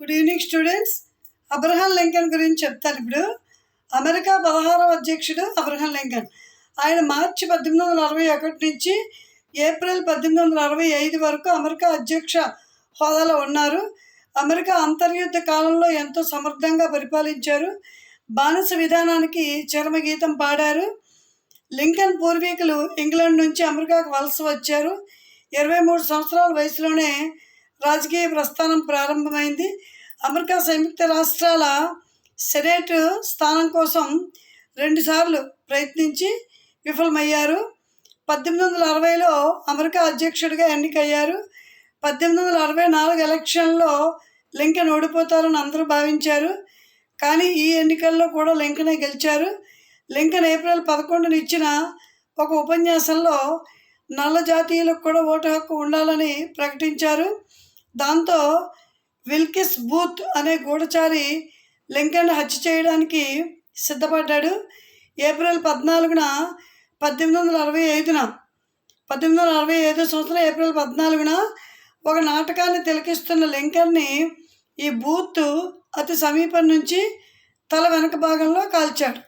Good evening students Abraham Lincoln గురించి చెప్తాను ఇప్పుడు. అమెరికా పదహారవ అధ్యక్షుడు అబ్రహాం లింకన్. ఆయన మార్చి పద్దెనిమిది వందల అరవై ఒకటి నుంచి ఏప్రిల్ పద్దెనిమిది వందల అరవై ఐదు వరకు అమెరికా అధ్యక్ష హోదాలో ఉన్నారు. అమెరికా అంతర్యుద్ధ కాలంలో ఎంతో సమర్థంగా పరిపాలించారు. బానిస విధానానికి చరమగీతం పాడారు. లింకన్ పూర్వీకులు ఇంగ్లాండ్ నుంచి అమెరికాకు వలస వచ్చారు. ఇరవై మూడు సంవత్సరాల వయసులోనే రాజకీయ ప్రస్థానం ప్రారంభమైంది. అమెరికా సంయుక్త రాష్ట్రాల సెనేట్ స్థానం కోసం రెండుసార్లు ప్రయత్నించి విఫలమయ్యారు. పద్దెనిమిది వందల అరవైలో అమెరికా అధ్యక్షుడిగా ఎన్నికయ్యారు. పద్దెనిమిది వందల అరవై నాలుగు ఎలక్షన్లో లింకన్ ఓడిపోతారని అందరూ భావించారు. కానీ ఈ ఎన్నికల్లో కూడా లింకనే గెలిచారు. లింకన్ ఏప్రిల్ పదకొండున ఇచ్చిన ఒక ఉపన్యాసంలో నల్ల జాతీయులకు కూడా ఓటు హక్కు ఉండాలని ప్రకటించారు. దాంతో విల్కిస్ బూత్ అనే గూఢచారి లింకన్ హత్య చేయడానికి సిద్ధపడ్డాడు. ఏప్రిల్ పద్నాలుగున పద్దెనిమిది వందల అరవై ఐదున పద్దెనిమిది వందల అరవై ఐదు సంవత్సరం ఏప్రిల్ పద్నాలుగున ఒక నాటకాన్ని తిలకిస్తున్న లింకన్ని ఈ బూత్ అతి సమీపం నుంచి తల వెనక భాగంలో కాల్చాడు.